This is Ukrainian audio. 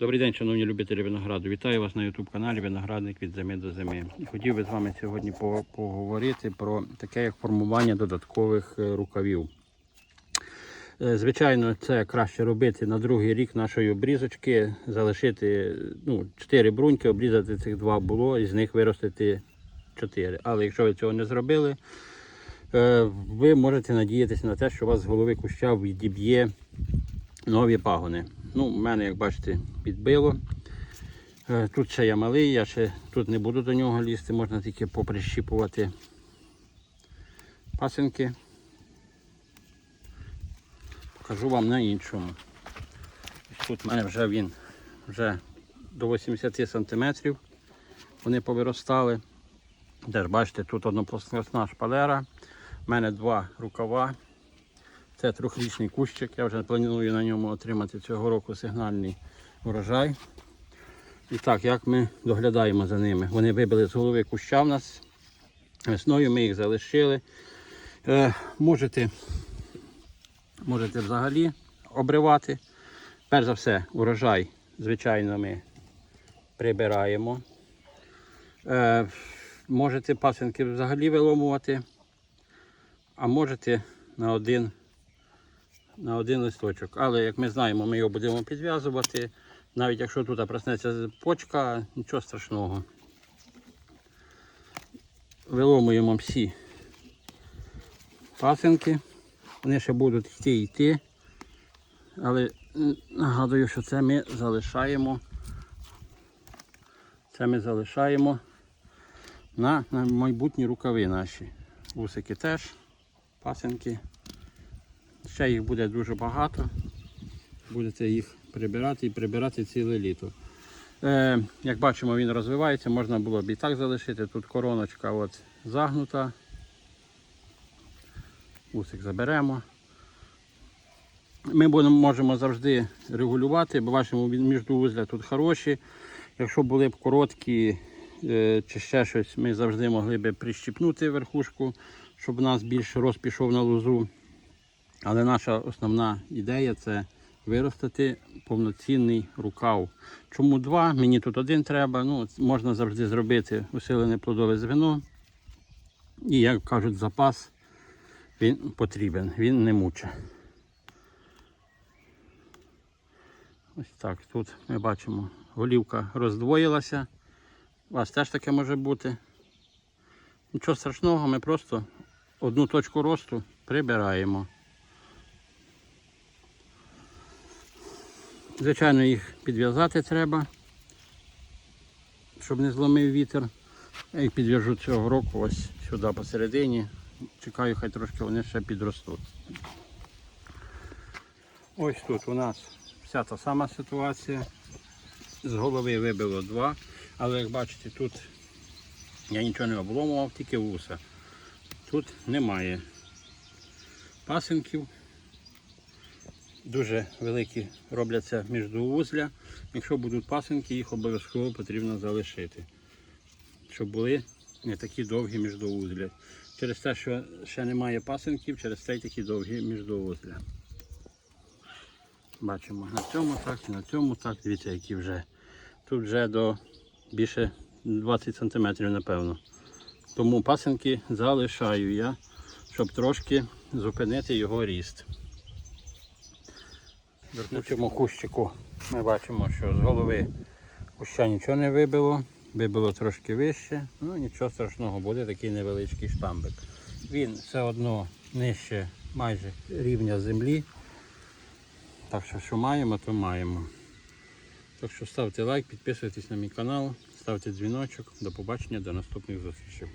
Добрий день, шановні любителі винограду. Вітаю вас на YouTube каналі Виноградник від зими до зими. Хотів би з вами сьогодні поговорити про таке як формування додаткових е, рукавів. Е, Звичайно, це краще робити на другий рік нашої обрізочки, залишити ну, 4 бруньки, обрізати цих два було, і з них виростити 4. Але якщо ви цього не зробили, е, ви можете надіятися на те, що у вас з голови куща відіб'є нові пагони. Ну, мене, як бачите, підбило. Е, Тут ще я малий, я ще тут не буду до нього лізти, можна тільки поприщіпувати пасинки. Покажу вам на іншому. Тут в мене вже він вже до 80 см вони повиростали. Теж бачите, тут одноплоскосна шпалера. У мене два рукава. Це трьохрічний кущик. Я вже планую на ньому отримати цього року сигнальний урожай. І так, як ми доглядаємо за ними? Вони вибили з голови куща в нас. Весною ми їх залишили. Е, можете, можете взагалі обривати. Перш за все, урожай, звичайно, ми прибираємо. Е, можете пасинки взагалі виломувати, а можете на один на один листочок. Але як ми знаємо, ми його будемо підв'язувати. Навіть якщо тут проснеться почка, нічого страшного. Виломуємо всі пасинки. Вони ще будуть йти йти. Але нагадую, що це ми залишаємо. Це ми залишаємо на, на майбутні рукави наші. Вусики теж, пасинки. Ще їх буде дуже багато. Будете їх прибирати і прибирати ціле літо. Е, як бачимо, він розвивається, можна було б і так залишити. Тут короночка от загнута. Усик заберемо. Ми будемо, можемо завжди регулювати, бо бачимо, він міждоузля тут хороші. Якщо були б короткі е, чи ще щось, ми завжди могли б прищіпнути верхушку, щоб у нас більше роз пішов на лозу. Але наша основна ідея це виростити повноцінний рукав. Чому два? Мені тут один треба. Ну, можна завжди зробити усилене плодове звено. І, як кажуть, запас він потрібен, він не муче. Ось так. Тут ми бачимо, голівка роздвоїлася. У вас теж таке може бути. Нічого страшного, ми просто одну точку росту прибираємо. Звичайно, їх підв'язати треба, щоб не зломив вітер. Я їх підв'яжу цього року ось сюди посередині. Чекаю, хай трошки вони ще підростуть. Ось тут у нас вся та сама ситуація. З голови вибило два, але як бачите, тут я нічого не обломував, тільки вуса. Тут немає пасинків. Дуже великі робляться міждоузля. Якщо будуть пасинки, їх обов'язково потрібно залишити, щоб були не такі довгі міждоузля. Через те, що ще немає пасинків, через те й такі довгі міждоузля. Бачимо на цьому так, і на цьому так. Дивіться, які вже. Тут вже до більше 20 см, напевно. Тому пасинки залишаю я, щоб трошки зупинити його ріст. Вернучому кущику ми бачимо, що з голови куща нічого не вибило, вибило трошки вище, ну нічого страшного, буде такий невеличкий штамбик. Він все одно нижче майже рівня землі. Так що, що маємо, то маємо. Так що ставте лайк, підписуйтесь на мій канал, ставте дзвіночок. До побачення, до наступних зустрічей.